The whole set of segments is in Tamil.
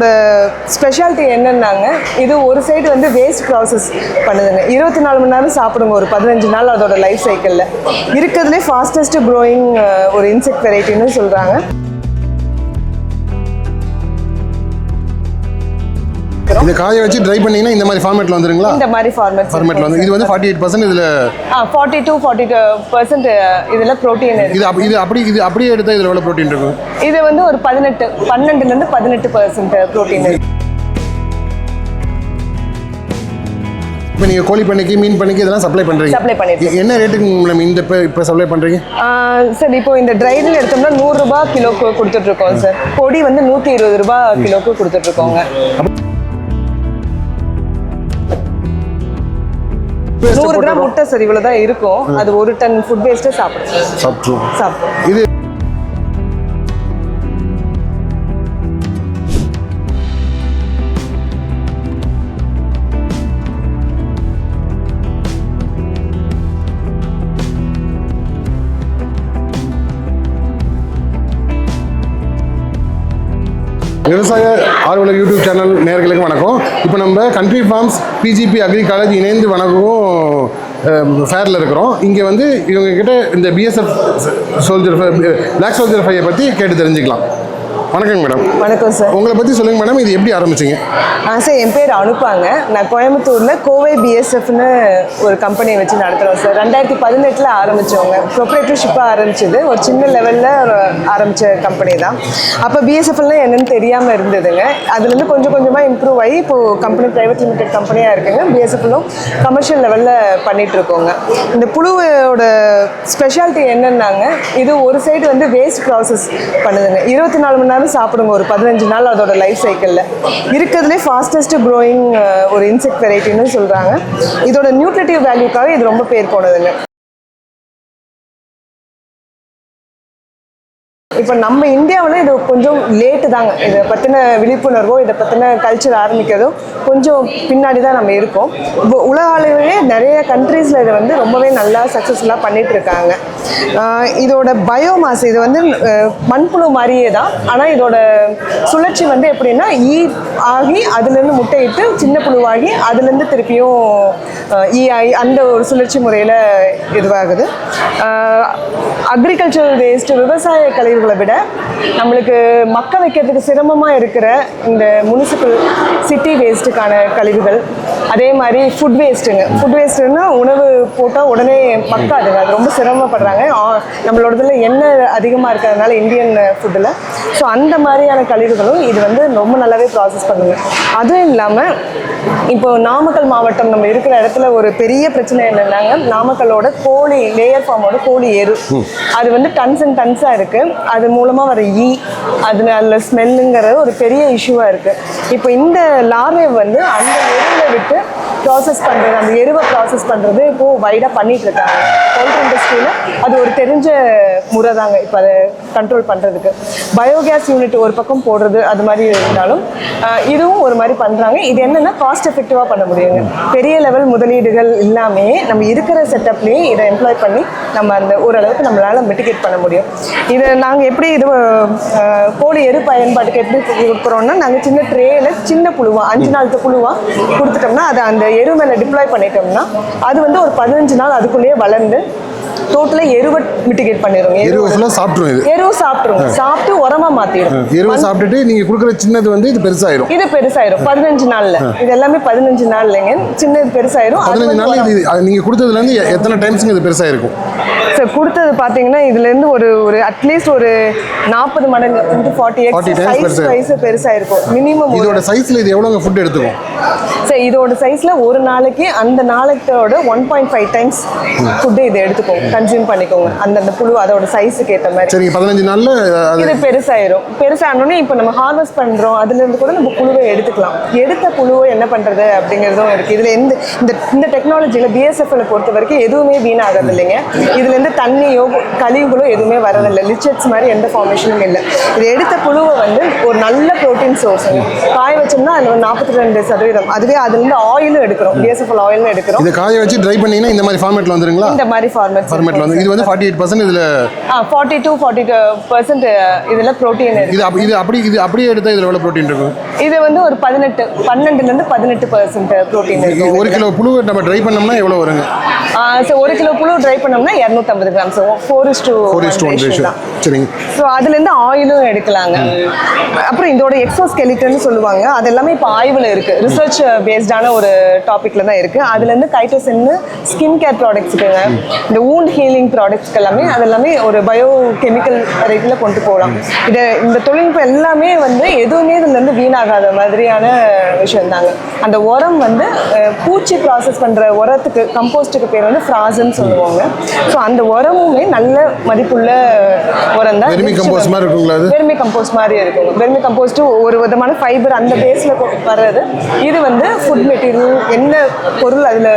இதோட ஸ்பெஷாலிட்டி என்னன்னாங்க? இது ஒரு சைடு வந்து வேஸ்ட் ப்ராசஸ் பண்ணுதுங்க. இருபத்தி நாலு மணி நேரம் சாப்பிடுங்க ஒரு பதினஞ்சு நாள் அதோட லைஃப் சைக்கிளில் இருக்கிறதுலே ஃபாஸ்டஸ்ட் க்ரோயிங் ஒரு இன்செக்ட் வெரைட்டின்னு சொல்கிறாங்க இதை காய வச்சு ட்ரை பண்ணீங்கன்னா இந்த மாதிரி ஃபார்மேட்டில் வந்துருங்களா? இந்த மாதிரி ஃபார்மேட் ஃபார்மேட்டில் வந்து. இது வந்து ஃபார்ட்டி எயிட் பர்சன்ட் இதில் ஃபார்ட்டி டூ ஃபார்ட்டி பர்சன்ட் இதில் ப்ரோட்டீன் இது இது அப்படி இது அப்படியே எடுத்தால் இதில் எவ்வளோ ப்ரோட்டீன் இருக்கும்? இது வந்து ஒரு பதினெட்டு பன்னெண்டுலேருந்து பதினெட்டு பர்சன்ட் ப்ரோட்டீன் இருக்கு. இப்போ நீங்கள் கோழி பண்ணைக்கு மீன் பண்ணைக்கு இதெல்லாம் சப்ளை பண்ணுறீங்க சப்ளை பண்ணிட்டு என்ன ரேட்டுக்கு மேடம் இந்த இப்போ இப்போ சப்ளை பண்ணுறீங்க சார் இப்போ இந்த ட்ரைடில் எடுத்தோம்னா நூறுரூபா கிலோக்கு கொடுத்துட்ருக்கோம் சார் பொடி வந்து நூற்றி இருபது ரூபா கிலோக்கு கொடுத்துட்ருக்கோங்க நூறு கிராம் முட்டை சார் இவ்வளோ தான் இருக்கும் அது ஒரு டன் ஃபுட் வேஸ்ட்டை சாப்பிடுவோம் சாப்பிட்ருவோம் சாப்பிடுவோம் இது விவசாய ஆர்வலர் யூடியூப் சேனல் நேர்களுக்கு வணக்கம். இப்போ நம்ம country farms BGP agri college இணைந்து வணக்கம் ஃபேரில் இருக்கிறோம். இங்கே வந்து இவங்க கிட்ட இந்த பிஎஸ்எஃப் சோல்ஜர் பிளாக் சோல்ஜர் ஃபைவை பற்றி கேட்டு தெரிஞ்சுக்கலாம். வணக்கங்க மேடம். வணக்கம் சார் உங்களை பற்றி சொல்லுங்க மேடம் இது எப்படி ஆரம்பிச்சிங்க? ஆ சார் என் பேர் அனுப்பாங்க. நான் கோயம்புத்தூரில் கோவை பிஎஸ்எஃப்னு ஒரு கம்பெனி வச்சு நடத்துகிறோம் சார் ரெண்டாயிரத்தி பதினெட்டில் ஆரம்பித்தவங்க ப்ரொப்ரேட்டர்ஷிப்பாக ஆரம்பிச்சது. ஒரு சின்ன லெவலில் ஆரம்பித்த கம்பெனி தான். அப்போ பிஎஸ்எஃப்ல என்னன்னு தெரியாமல் இருந்ததுங்க. அதுலேருந்து கொஞ்சம் கொஞ்சமாக இம்ப்ரூவ் ஆகி இப்போது கம்பெனி ப்ரைவேட் லிமிடெட் கம்பெனியாக இருக்குங்க. பிஎஸ்எஃப்லும் கமர்ஷியல் லெவலில் பண்ணிட்டு இருக்கோங்க. இந்த புழுவோட ஸ்பெஷாலிட்டி என்னன்னாங்க இது ஒரு சைடு வந்து வேஸ்ட் ப்ராசஸ் பண்ணுதுங்க. இருபத்தி நாலு மணி நேரம் சாப்பிடுங்க ஒரு பதினஞ்சு நாள் அதோட லைஃப் சைக்கிளில் இருக்கிறதுலே ஃபாஸ்டஸ்ட் க்ரோயிங் ஒரு இன்செக்ட் வெரைட்டின்னு சொல்கிறாங்க இதோட நியூட்ரிட்டிவ் வேல்யூக்காக இது ரொம்ப பேர் போனதுங்க இப்போ நம்ம இந்தியாவில் இது கொஞ்சம் லேட்டு தாங்க. இதை பற்றின விழிப்புணர்வோ இதை பற்றின கல்ச்சர் ஆரம்பிக்கிறதோ கொஞ்சம் பின்னாடி தான் நம்ம இருக்கோம். இப்போ உலக அளவிலே நிறைய கண்ட்ரீஸில் இதை வந்து ரொம்பவே நல்லா சக்ஸஸ்ஃபுல்லாக பண்ணிட்டு இருக்காங்க இதோட பயோமாஸ் இது வந்து மண்புழு மாதிரியே தான். ஆனால் இதோட சுழற்சி வந்து எப்படின்னா ஈ ஆகி அதுலேருந்து முட்டையிட்டு சின்ன புழுவாகி அதுலேருந்து திருப்பியும் ஈ ஆகி அந்த ஒரு சுழற்சி முறையில் இதுவாகுது. அக்ரிகல்ச்சர் வேஸ்ட்டு விவசாய கழிவுகளை விட நம்மளுக்கு மக்க வைக்கிறதுக்கு சிரமமாக இருக்கிற இந்த முனிசிபல் சிட்டி வேஸ்ட்டுக்கான கழிவுகள் அதே மாதிரி ஃபுட் வேஸ்ட்டுங்க ஃபுட் வேஸ்ட்டுன்னா உணவு போட்டால் உடனே மக்காதுங்க. அது ரொம்ப சிரமப்படுறாங்க. நம்மளோடதுல எண்ணெய் அதிகமாக இருக்கிறதுனால இந்தியன் ஃபுட்டில் ஸோ அந்த மாதிரியான கழிவுகளும் இது வந்து ரொம்ப நல்லாவே ப்ராசஸ் பண்ணுங்க அதுவும் இல்லாமல் இப்போ நாமக்கல் மாவட்டம் நம்ம இருக்கிற இடத்துல ஒரு பெரிய பிரச்சனை என்னன்னாங்க நாமக்கலோட கோழி லேயர் ஃபார்மோட கோழி எரு அது வந்து டன்ஸ் அண்ட் டன்ஸாக இருக்கு. அது மூலமாக வர ஈ அது அதில் ஸ்மெல்லுங்கிறது ஒரு பெரிய இஷ்யூவாக இருக்குது இப்போ இந்த லார்வே வந்து அந்த எருவை விட்டு ப்ராசஸ் பண்ணுறது அந்த எருவை ப்ராசஸ் பண்ணுறது இப்போ வைடாக பண்ணிகிட்டு இருக்காங்க. போல்ட்ரி இண்டஸ்ட்ரியில் அது ஒரு தெரிஞ்ச முறை தாங்க இப்போ அதை கண்ட்ரோல் பண்ணுறதுக்கு பயோகேஸ் யூனிட் ஒரு பக்கம் போடுறது அது மாதிரி இருந்தாலும் இதுவும் ஒரு மாதிரி பண்ணுறாங்க இது என்னென்னா காஸ்ட் எஃபெக்டிவாக பண்ண முடியுங்க. பெரிய லெவல் முதலீடுகள் இல்லாமே நம்ம இருக்கிற செட்டப்லேயே இதை எம்ப்ளாய் பண்ணி நம்ம அந்த ஓரளவுக்கு நம்மளால் மெட்டிகேட் பண்ண முடியும். இதை நாங்கள் எப்படி இது கோழி எரு பயன்பாட்டுக்கு எப்படி கொடுக்குறோன்னா நாங்கள் சின்ன ட்ரேயில் சின்ன புழுவாக அஞ்சு நாள் குழுவாக கொடுத்துட்டோம்னா அதை அந்த எரு மேலே டிப்ளாய் பண்ணிட்டோம்னா அது வந்து ஒரு பதினஞ்சு நாள் அதுக்குள்ளேயே வளர்ந்து டோட்டலாக எருவை மிட்டிகேட் பண்ணிடும் எருவை ஃபுல்லாக சாப்பிட்ரும் இது. எருவு சாப்பிட்ரும் சாப்பிட்டு உரமா மாத்திடும் எருவை சாப்பிட்டுட்டு நீங்கள் கொடுக்குற சின்னது வந்து இது பெருசாயிரும். இது பெருசாயிரும். பதினஞ்சு நாள்ல. இது எல்லாமே பதினஞ்சு நாள்லங்க. சின்னது பெருசாயிரும். பதினஞ்சு வந்து நாள் இது அது நீங்கள் கொடுத்ததுலேருந்து எ- எத்தனை டைம்ஸுங்க இது பெருசாயிருக்கும்? சார் கொடுத்தது பார்த்தீங்கன்னா இதுல இருந்து ஒரு ஒரு அட்லீஸ்ட் ஒரு நாற்பது மடங்கு into forty 40 X times size பெருசா வைஸ் பெருசா இருக்கும் மினிமம் இதோட சைஸில் இது எவ்வளோங்க ஃபுட் எடுத்துக்கும்? சார் இதோட சைஸ்ல ஒரு நாளைக்கு அந்த நாளைக்கோட one point five times food இது எடுத்துக்கோங்க கன்சியூம் பண்ணிக்கோங்க. அந்தந்த புழு அதோட சைஸுக்கு ஏற்ற மாதிரி. சரிங்க பதினஞ்சு நாளில் இது பெருசாயிரும். பெருசானோடனே இப்போ நம்ம ஹார்வெஸ்ட் பண்றோம். அதுல இருந்து கூட நம்ம புழுவை எடுத்துக்கலாம். எடுத்த புழுவை என்ன பண்றது அப்படிங்கிறதும் இருக்கு. இதுல எந்த இந்த இந்த டெக்னாலஜியில் பிஎஸ்எஃப்ல பொறுத்த வரைக்கும் எதுவுமே வீணாகிறது இல்லைங்க. இதுல இதுலேருந்து தண்ணியோ கழிவுகளோ எதுவுமே வரதில்லை. லிச்சட்ஸ் மாதிரி எந்த ஃபார்மேஷனும் இல்லை. இது எடுத்த புழுவை வந்து ஒரு நல்ல ப்ரோட்டீன் சோர்ஸ் காய வச்சோம்னா அதில் ஒரு நாற்பத்தி ரெண்டு சதவீதம். அதுவே அதுலேருந்து ஆயிலும் எடுக்கிறோம். பிஎஸ்எஃப்எல் ஆயிலும் எடுக்கிறோம். இதை காய வச்சு ட்ரை பண்ணீங்கன்னா இந்த மாதிரி ஃபார்மேட்டில் வந்துருங்களா? இந்த மாதிரி ஃபார்மேட் ஃபார்மேட்டில் வந்து இது வந்து ஃபார்ட்டி எயிட் பர்சன்ட் இதில் forty two forty two percent இதில் ப்ரோட்டீன் இருக்கு. இது இது அப்படி இது அப்படியே எடுத்தால் இதில் எவ்வளோ ப்ரோட்டீன் இருக்கும்? இது வந்து ஒரு பதினெட்டு பன்னெண்டுலேருந்து பதினெட்டு பர்சன்ட் ப்ரோட்டீன் இருக்கு. ஒரு கிலோ புழுவை நம்ம ட்ரை பண்ணோம்னா எவ்வளோ வருங்க? ஸோ ஒரு கிலோ புழு ட்ரை பண்ணோம்னா இரநூத்தம்பது gram so four is two four is தான். சரிங்க. ஸோ அதுலேருந்து ஆயிலும் எடுக்கலாங்க. அப்புறம் இதோட எக்ஸோ ஸ்கெலிட்டன் சொல்லுவாங்க. அது எல்லாமே இப்போ ஆய்வில் இருக்கு. ரிசர்ச் பேஸ்டான ஒரு டாபிக்ல தான் இருக்கு. அதுலேருந்து கைட்டோசின்னு ஸ்கின் கேர் ப்ராடக்ட்ஸுக்குங்க இந்த ஊண்ட் ஹீலிங் ப்ராடக்ட்ஸ்க்கு எல்லாமே அது எல்லாமே ஒரு பயோ கெமிக்கல் ரேட்டில் கொண்டு போகலாம். இது இந்த தொழில்நுட்பம் எல்லாமே வந்து எதுவுமே இதுலேருந்து வீணாகாத மாதிரியான விஷயம் தாங்க அந்த உரம் வந்து பூச்சி ப்ராசஸ் பண்ணுற உரத்துக்கு கம்போஸ்ட்டுக்கு பேர் வந்து ஃப்ராசன்னு சொல்லுவாங்க. ஸோ அந்த உரமுமே நல்ல மதிப்புள்ள உரம் தான். வெர்மி கம்போஸ்ட் மாதிரி இருக்குங்களா வெர்மி கம்போஸ்ட் மாதிரி இருக்கும். வெர்மி கம்போஸ்ட் ஒரு விதமான ஃபைபர் அந்த பேஸ்ல வர்றது. இது வந்து ஃபுட் மெட்டீரியல் என்ன பொருள் அதில்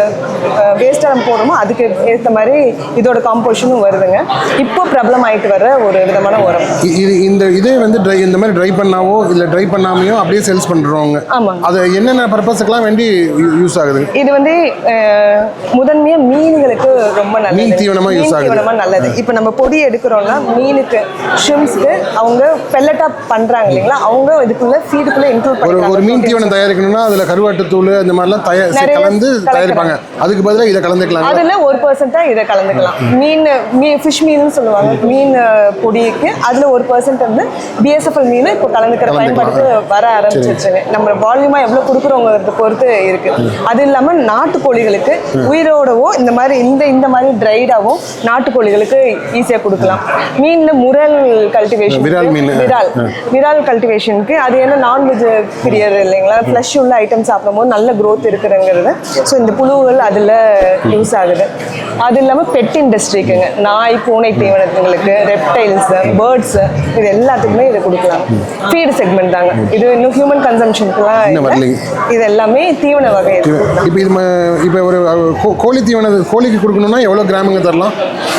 வேஸ்ட்டாக நம்ம போடுறோமோ அதுக்கு ஏற்ற மாதிரி இதோட காம்போஷனும் வருதுங்க. இப்போ பிரபலம் ஆயிட்டு வர்ற ஒரு விதமான உரம். இது இந்த இதே வந்து ட்ரை இந்த மாதிரி ட்ரை பண்ணாவோ இல்லை ட்ரை பண்ணாமையோ அப்படியே சேல்ஸ் பண்ணுறவங்க ஆமாங்க. அது என்னென்ன பர்பஸுக்கெல்லாம் வேண்டி யூஸ் ஆகுது இது வந்து அஹ், முதன்மையா மீன்களுக்கு ரொம்ப நல்லது. மீன் தீவனமா மீன் ஆகுது. தீவனமா நல்லது. இப்போ நம்ம பொடி எடுக்கிறோம்னா மீனுக்கு ஷிம்ஸ்க்கு அவங்க பெல்லட்டா பண்றாங்க இல்லைங்களா? அவங்க இதுக்குள்ள ஃபீடுக்குள்ள இன்க்ளூட் ஒரு பண்ணிக்கிறாங்க. ஒரு மீன் தீவனம் தயாரிக்கணும்னா அதில் கருவாட்டுத்தூள் அந்த மாதிரிலாம் தயா நிறைய கலந்து. தயாரிப்பாங்க. அதுக்கு பதிலாக இதை கலந்துக்கலாம் அதுல ஒரு பர்சன்டா இதை கலந்துக்கலாம். மீன் மீன் ஃபிஷ் மீன் சொல்லுவாங்க. மீன் பொடிக்கு அதுல ஒரு பர்சன்ட் வந்து பிஎஸ்எஃப்எல் மீன் இப்போ கலந்துக்கிற பயன்பாட்டுக்கு வர ஆரம்பிச்சிருச்சுங்க. நம்ம வால்யூமா எவ்வளவு கொடுக்குறோங்கிறத பொறுத்து இருக்கு. அது இல்லாம நாட்டுக்கோழிகளுக்கு உயிரோடவோ இந்த மாதிரி இந்த இந்த மாதிரி ட்ரைடாவோ நாட்டுக்கோழிகளுக்கு ஈஸியா கொடுக்கலாம். மீன்ல முரல் கல்டிவேஷன் விரால். விரால். கல்டிவேஷனுக்கு அது என்ன நான்வெஜ் பிரியர் இல்லைங்களா? ஃப்ளஷ் உள்ள ஐட்டம் சாப்பிடும்போது நல்ல growth இருக்குதுங்கிறது ஸோ இந்த புழுவுகள் அதில் யூஸ் ஆகுது. அது இல்லாமல் பெட் இண்டஸ்ட்ரிக்குங்க நாய் பூனை தீவனத்துங்களுக்கு ரெப்டைல்ஸ் பேர்ட்ஸ் இது எல்லாத்துக்குமே இதை கொடுக்கலாம். ஃபீடு செக்மெண்ட் தாங்க. இது இன்னும் ஹியூமன் கன்சம்ஷனுக்குலாம். இது எல்லாமே தீவன வகை இப்போ இது இப்போ ஒரு கோழி தீவனம் கோழிக்கு கொடுக்கணும்னா எவ்வளோ கிராமுங்க தரலாம்?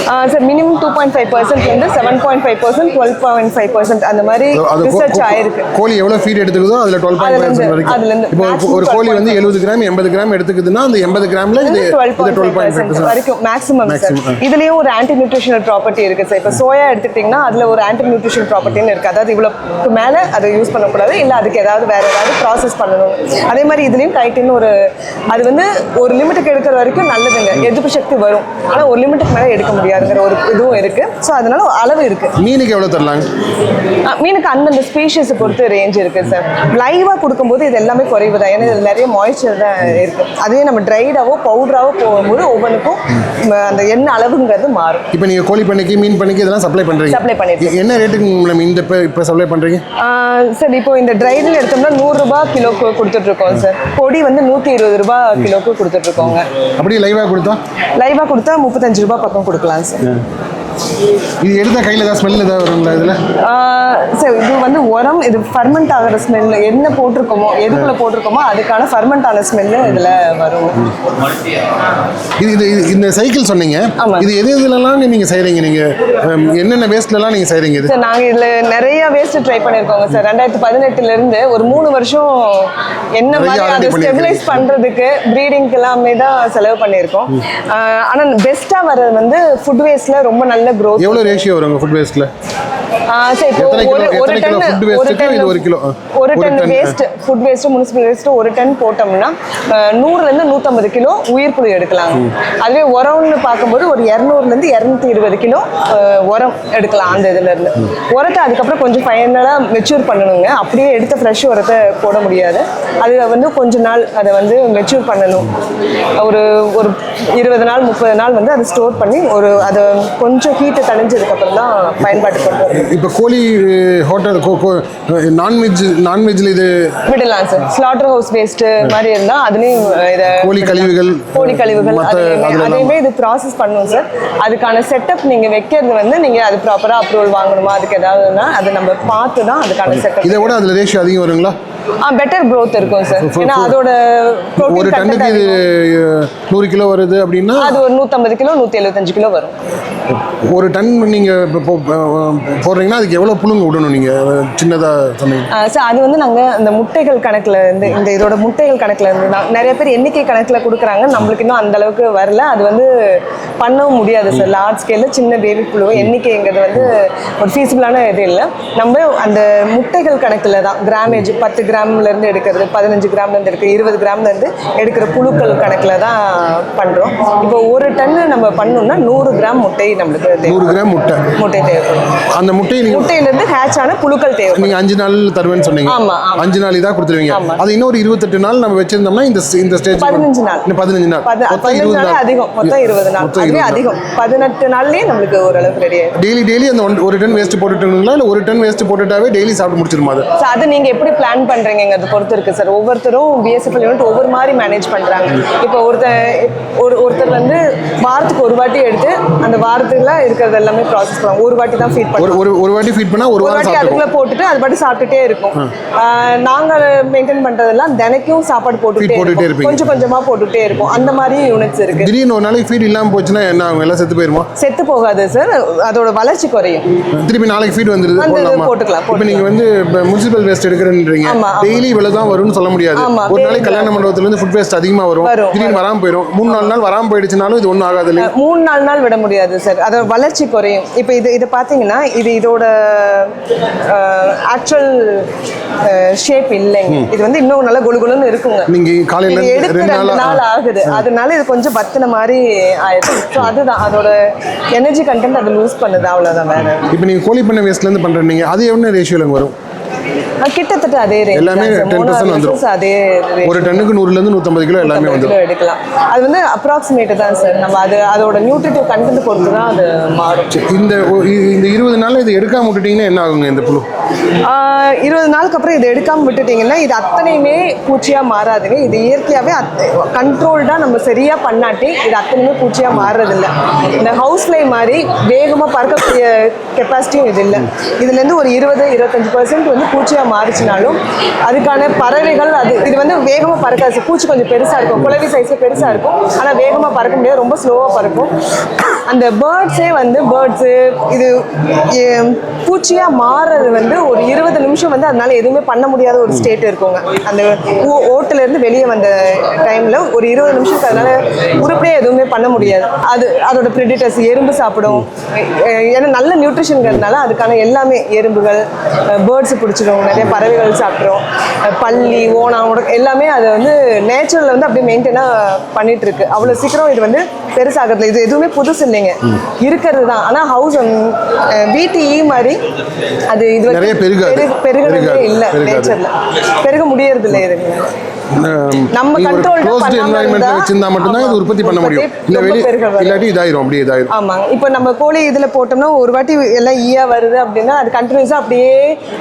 Sir minimum two point five பர்சன்ட்லேருந்து seven point five percent twelve point five percent அந்த மாதிரி ரிசர்ச் ஆயிருக்கு. கோழி எவ்வளோ ஃபீட் எடுத்துக்குதோ அதில் டுவெல் பாயிண்ட் ஃபைவ் வரைக்கும். இப்போ ஒரு- கோழி வந்து 12.5 எழுபது கிராம் எண்பது கிராம் எடுத்துக்குதுன்னா அந்த எண்பது கிராமில் இது டுவெல் பாயிண்ட் வரைக்கும் மேக்ஸிமம் சார். இதுலயும் ஒரு ஆன்டி நியூட்ரிஷனல் ப்ராப்பர்ட்டி இருக்கு சார் இப்போ சோயா எடுத்துக்கிட்டிங்கன்னா அதுல ஒரு ஆன்டி நியூட்ரிஷனல் ப்ராப்பர்ட்டின்னு இருக்கு. அதாவது இவ்வளவு மேல அதை யூஸ் பண்ணக்கூடாது. இல்ல அதுக்கு ஏதாவது வேற ஏதாவது ப்ராசஸ் பண்ணணும். அதே மாதிரி இதுலயும் டைட்டின்னு ஒரு அது வந்து ஒரு லிமிட்டுக்கு எடுக்கிற வரைக்கும் நல்லதுங்க. எதிர்ப்பு சக்தி வரும். ஆனா ஒரு லிமிட்டுக்கு மேல எடுக்க முடியாதுங்கிற ஒரு இதுவும் இருக்கு. ஸோ அதனால அளவு இருக்கு. மீனுக்கு எவ்வளோ தரலாங்க? மீனுக்கு அந்தந்த ஸ்பீஷஸை பொறுத்து ரேஞ்ச் இருக்கு சார் லைவாக கொடுக்கும்போது இது எல்லாமே குறைவு தான். ஏன்னா இதில் நிறைய மாய்ச்சர் தான் இருக்கு. அதே நம்ம ட்ரைடாவோ பவுடராவோ போகும்போது ஒவ்வொன்றுக்கும் அந்த எண்ணெய் அளவுங்கிறது மாறும். இப்போ நீங்கள் கோழி பண்ணைக்கு மீன் பண்ணைக்கு இதெல்லாம் சப்ளை பண்ணுறீங்க Supply பண்ணிட்டு என்ன ரேட்டுக்கு மேடம் இந்த இப்போ இப்போ சப்ளை பண்ணுறீங்க சார் இப்போ இந்த ட்ரைடில் எடுத்தோம்னா நூறுரூபா கிலோக்கு கொடுத்துட்ருக்கோம் சார் பொடி வந்து நூற்றி இருபது ரூபா கிலோக்கு கொடுத்துட்ருக்கோங்க அப்படியே லைவாக கொடுத்தா லைவாக கொடுத்தா முப்பத்தஞ்சு ரூபா பக்கம் கொடுக்கலாம் சார் இது எடுத்த கையில் ஏதாவது ஸ்மெல் ஏதாவது வருங்களா இதில்? சார் இது வந்து உரம் இது ஃபர்மெண்ட் ஆகிற ஸ்மெல் என்ன போட்டிருக்கோமோ எதுக்குள்ள போட்டிருக்கோமோ அதுக்கான ஃபர்மெண்ட் ஆன ஸ்மெல்லு இதில் வரும். இது இது இந்த சைக்கிள் சொன்னீங்க. இது எது எதுலலாம் நீங்கள் செய்கிறீங்க நீங்கள் என்னென்ன வேஸ்ட்லலாம் நீங்கள் செய்கிறீங்க இது? சார் நாங்கள் இதில் நிறைய வேஸ்ட் ட்ரை பண்ணியிருக்கோங்க சார் ரெண்டாயிரத்தி பதினெட்டுலேருந்து ஒரு மூணு வருஷம் என்ன மாதிரி அதை. ஸ்டெபிலைஸ் பண்ணுறதுக்கு ப்ரீடிங்க்கு எல்லாமே தான் செலவு பண்ணியிருக்கோம். ஆனால் பெஸ்ட்டாக வர்றது வந்து ஃபுட் வேஸ்ட்டில் ரொம்ப நல்ல க்ரோத் எவ்வளோ ரேஷியோ வருங்க ஃபுட் வேஸ்ட்டில் சரி இப்போ எத்தனை கிலோ- ஒரு கிலோ டன் food waste ஒரு க்கு டன் இது ஒரு கிலோ? ஒரு ஒரு ton ton, waste food waste municipal waste ஒரு டன் போட்டோம்னா அஹ், நூறுலேருந்து நூற்றம்பது கிலோ உயிர் புழு எடுக்கலாம். அதுவே உரம்னு பார்க்கும்போது ஒரு இரநூறுலேருந்து இரநூத்தி இருபது கிலோ அஹ், உரம் எடுக்கலாம் அந்த இதுல இருந்து. உரத்தை அதுக்கப்புறம் கொஞ்சம் ஃபைனலாக மெச்சூர் பண்ணணுங்க. அப்படியே எடுத்த ஃப்ரெஷ் உரத்தை போட முடியாது. அது வந்து கொஞ்ச நாள் அதை வந்து மெச்சூர் பண்ணணும். ஒரு ஒரு இருபது நாள் முப்பது நாள் வந்து அதை ஸ்டோர் பண்ணி ஒரு அதை கொஞ்சம் ஹீட்டு தணிஞ்சதுக்கப்புறம் தான் பயன்பாட்டுக்கு கொண்டு இப்போ கோழி ஹோட்டல் நான்வெஜ் நான்வெஜ்ல இது விடலாம் சார் ஸ்லாட்டர் ஹவுஸ் வேஸ்ட் மாதிரி இருந்தா அதுலயும் இத கோழி கழிவுகள் கோழி கழிவுகள் அதையுமே இது ப்ராசஸ் பண்ணும் சார் அதுக்கான செட்டப் நீங்க வைக்கிறது வந்து நீங்க அது ப்ராப்பரா அப்ரூவல் வாங்கணுமா? அதுக்கு ஏதாவதுன்னா அதை நம்ம பார்த்து தான் அதுக்கான செட்டப் இதை விட அதில் ரேஷியோ அதிகம் வருங்களா? பெட்டர் growth இருக்கும் சார் ஏன்னா அதோட ஒரு டன்னுக்கு இது. நூறு கிலோ வருது அப்படின்னா? அது ஒரு நூற்றம்பது கிலோ நூற்றி எழுபத்தஞ்சு கிலோ வரும். ஒரு டன் நீங்கள் இப்போ போடுறீங்கன்னா அதுக்கு எவ்வளோ புழுங்க விடணும் நீங்கள் சின்னதாக சொன்னீங்க சார் அது வந்து நாங்கள் அந்த முட்டைகள் கணக்கில் இருந்து இந்த இதோட முட்டைகள் கணக்கில் இருந்து தான் நிறைய பேர் எண்ணிக்கை கணக்கில் கொடுக்குறாங்க நம்மளுக்கு இன்னும் அந்த அளவுக்கு வரல. அது வந்து பண்ணவும் முடியாது சார் லார்ஜ் ஸ்கேலில் சின்ன பேபி புழு எண்ணிக்கைங்கிறது வந்து ஒரு ஃபீஸிபிளான இது இல்லை. நம்ம அந்த முட்டைகள் கணக்கில் தான் கிராமேஜ் பத்து கிராம்லேருந்து எடுக்கிறது பதினஞ்சு கிராம்லேருந்து எடுக்கிறது இருபது கிராம்லேருந்து எடுக்கிற புழுக்கள் கணக்கில் தான் பண்ணுறோம். இப்போ ஒரு டன்னு நம்ம பண்ணோம்னா நூறு கிராம் முட்டை நம்மளுக்கு நூறு கிராம் முட்டை. முட்டை தேவைப்படும். அந்த நீங்கள் முட்டையிலேருந்து ஹேட்ச் ஆன புழுக்கள் தேவை நீங்கள் அஞ்சு நாள் தருவேன்னு சொன்னீங்க. ஆமா, ஆமா. அஞ்சு நாள் இதாக கொடுத்துருவீங்க. அது இன்னொரு இருபத்தெட்டு நாள் நம்ம வச்சிருந்தோம்னா இந்த இந்த ஸ்டேஜ் பதினஞ்சு நாள். பதினஞ்சு நாள். பதினஞ்சு நாள் அதிகம். மொத்தம் இருபது நாள். அதுவே. அதிகம். பதினெட்டு நாள்லயே நம்மளுக்கு ஓரளவுக்கு ரெடி ஆயிடும். டெய்லி டெய்லி அந்த ஒரு டன் வேஸ்ட் போட்டுட்டுங்களா இல்லை ஒரு டன் வேஸ்ட் போட்டுட்டாவே டெய்லி சாப்பிட்டு முடிச்சிருமா அது? அது நீங்க எப்படி பிளான் பண்றீங்கிறது பொறுத்து இருக்கு சார் ஒவ்வொருத்தரும் பிஎஸ்எஃப்எல் யூனிட் ஒவ்வொரு மாதிரி மேனேஜ் பண்றாங்க. இப்போ ஒருத்தர் ஒரு ஒருத்தர் வந்து வாரத்துக்கு ஒரு வாட்டி எடுத்து அந்த வாரத்துல இருக்கிறது எல்லாமே ப்ராசஸ் பண்ணுவாங்க. ஒரு வாட்டி தான் ஃபீட் பண்ணுவோம் ஒரு ஒரு வாட்டி ஃபீட் பண்ணால் ஒரு வாட்டி அதுக்குள்ள போட்டுட்டு அது பாட்டு சாப்பிட்டுட்டே இருக்கும். ஆஹ் நாங்க மெயின்டைன் பண்றதெல்லாம் தினைக்கும் சாப்பாடு இருப்போம் இருப்பீங்க. கொஞ்சம் கொஞ்சமா போட்டுட்டே இருக்கும். அந்த மாதிரி யூனிட்ஸ் இருக்கு. திடீர்னு ஒரு நாளைக்கு ஃபீட் இல்லாமல் போச்சுன்னா என்ன அவங்க எல்லாம் செத்து போயிருமா? செத்து போகாது சார் அதோட வளர்ச்சி குறையும். திருப்பி நாளைக்கு ஃபீட் வந்துருது. போட்டுக்கலாம், இப்போ நீங்கள் வந்து முனிசிபல் வேஸ்ட் எடுக்கிறேன்றீங்க. டெய்லி இவ்வளோ தான் வரும்னு சொல்ல முடியாது. ஒரு நாளைக்கு கல்யாண மண்டபத்துலேருந்து ஃபுட் வேஸ்ட் அதிகமாக வரும். வரும், திடீர்னு வராமல் போயிடும் மூணு நாலு நாள் வராமல் போயிடுச்சுனாலும் இது ஒன்றும் ஆகாது இல்லையா? மூணு நாலு நாள் விட முடியாது சார் அதோட வளர்ச்சி குறையும். இப்போ இது இது பார்த்தீங்கன்னா இது இதோட ஆக்சுவல் ஷேப் இல்லைங்க. இது வந்து இன்னும் நல்லா குளு குளுன்னு இருக்குங்க. நீங்கள் காலையில இருந்து எடுத்து ரெண்டு நாள் ஆகுது. அதனால இது கொஞ்சம் பத்தின மாதிரி ஆயிடுது ஸோ அதுதான். அதோட எனர்ஜி கண்டென்ட் அது லூஸ் பண்ணுது. அவ்வளோதான் வேற. இப்போ நீங்கள் கோழி பண்ணை வேஸ்ட்லேருந்து பண்ணுறீங்க அது என்ன ரேஷியோவில் வரும்? கிட்டத்தட்ட அதே ரேட் எல்லாமே 10% வந்துரும். அதே rate. ஒரு டன்னுக்கு நூறுலேருந்து நூற்றம்பது கிலோ எல்லாமே வந்துடும் கிலோ எடுக்கலாம். அது வந்து அப்ராக்சிமேட் தான் சார். நம்ம அது அதோட நியூட்ரிட்டிவ் கண்டென்ட் பொறுத்து தான் அது மாறும். இந்த இந்த இருபது நாள் இது எடுக்காம விட்டுட்டீங்கன்னா என்ன ஆகுங்க இந்த புழு? இருபது நாளுக்கு அப்புறம் இதை எடுக்காமல் விட்டுட்டீங்கன்னா இது அத்தனையுமே பூச்சியாக மாறாதுங்க. இது இயற்கையாகவே கண்ட்ரோல்டாக நம்ம சரியாக பண்ணாட்டி இது அத்தனையுமே பூச்சியாக மாறுறதில்ல. இந்த ஹவுஸ் ஃப்ளை மாதிரி வேகமாக பறக்கக்கூடிய கெப்பாசிட்டியும் இது இல்லை. இதுலேருந்து ஒரு இருபது இருபத்தஞ்சு பர்சன்ட் வந்து பூச்சியாக மாறிச்சினாலும் அதுக்கான பறவைகள் அது இது வந்து வேகமாக பறக்காது. பூச்சி கொஞ்சம் பெருசாக இருக்கும். குழவி சைஸில் பெருசாக இருக்கும். ஆனால் வேகமாக பறக்க முடியாது. ரொம்ப ஸ்லோவாக பறக்கும். அந்த பேர்ட்ஸே வந்து பேர்ட்ஸு இது பூச்சியாக மாறுறது வந்து ஒரு இருபது நிமிஷம் வந்து அதனால எதுவுமே பண்ண முடியாத ஒரு ஸ்டேட் இருக்குங்க. அந்த ஓட்டுல இருந்து வெளியே வந்த டைம்ல ஒரு இருபது நிமிஷத்துக்கு அதனால உருப்படியா எதுவுமே பண்ண முடியாது. அது அதோட ப்ரெடிட்டர்ஸ் எறும்பு சாப்பிடும். ஏன்னா நல்ல நியூட்ரிஷன்ங்கிறதுனால அதுக்கான எல்லாமே எறும்புகள் பேர்ட்ஸ் பிடிச்சிடும். நிறைய பறவைகள் சாப்பிட்ரும் அஹ் பல்லி ஓணாம் உட- எல்லாமே அது வந்து நேச்சுரலில் வந்து அப்படியே மெயின்டைனாக பண்ணிட்டு இருக்கு அவ்வளோ சீக்கிரம் இது வந்து பெருசாகிறதுல இது எதுவுமே புதுசு இல்லைங்க. இருக்கிறது தான். ஆனால் ஹவுஸ் வீட்டு ஈ மாதிரி அது இது நிறைய பெருகாது. பெரு- பெருகுறதே. இல்லை. நேச்சரில் பெருக முடியறது இல்லை இதுங்க நம்ம நீங்க தான் க்ளோஸ்டு இருந்தா, வச்சிருந்தா மட்டும்தான் இது உற்பத்தி பண்ண முடியும். இல்ல வரும். இல்லாட்டி இதாயிரும் அப்படியே இதாயிரும். ஆமாங்க. இப்போ நம்ம கோழி இதில் போட்டோம்னா ஒரு வாட்டி எல்லாம் ஈயா வருது அப்படின்னா அது கண்டினியூஸாக அப்படியே